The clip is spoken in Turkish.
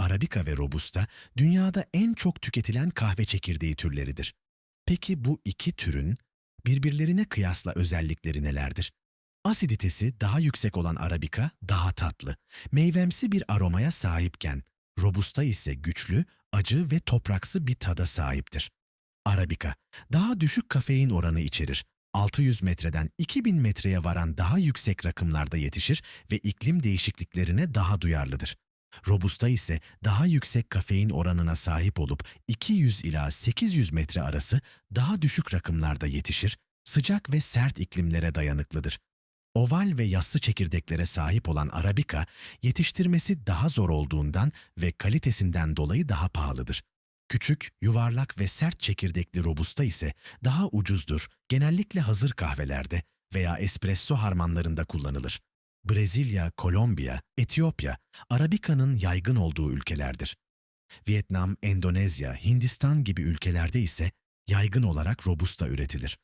Arabica ve Robusta dünyada en çok tüketilen kahve çekirdeği türleridir. Peki bu iki türün birbirlerine kıyasla özellikleri nelerdir? Asiditesi daha yüksek olan Arabica daha tatlı, meyvemsi bir aromaya sahipken Robusta ise güçlü, acı ve topraksı bir tada sahiptir. Arabica daha düşük kafein oranı içerir. 600 metreden 2000 metreye varan daha yüksek rakımlarda yetişir ve iklim değişikliklerine daha duyarlıdır. Robusta ise daha yüksek kafein oranına sahip olup 200 ila 800 metre arası daha düşük rakımlarda yetişir, sıcak ve sert iklimlere dayanıklıdır. Oval ve yassı çekirdeklere sahip olan Arabica, yetiştirmesi daha zor olduğundan ve kalitesinden dolayı daha pahalıdır. Küçük, yuvarlak ve sert çekirdekli Robusta ise daha ucuzdur, genellikle hazır kahvelerde veya espresso harmanlarında kullanılır. Brezilya, Kolombiya, Etiyopya, Arabica'nın yaygın olduğu ülkelerdir. Vietnam, Endonezya, Hindistan gibi ülkelerde ise yaygın olarak Robusta üretilir.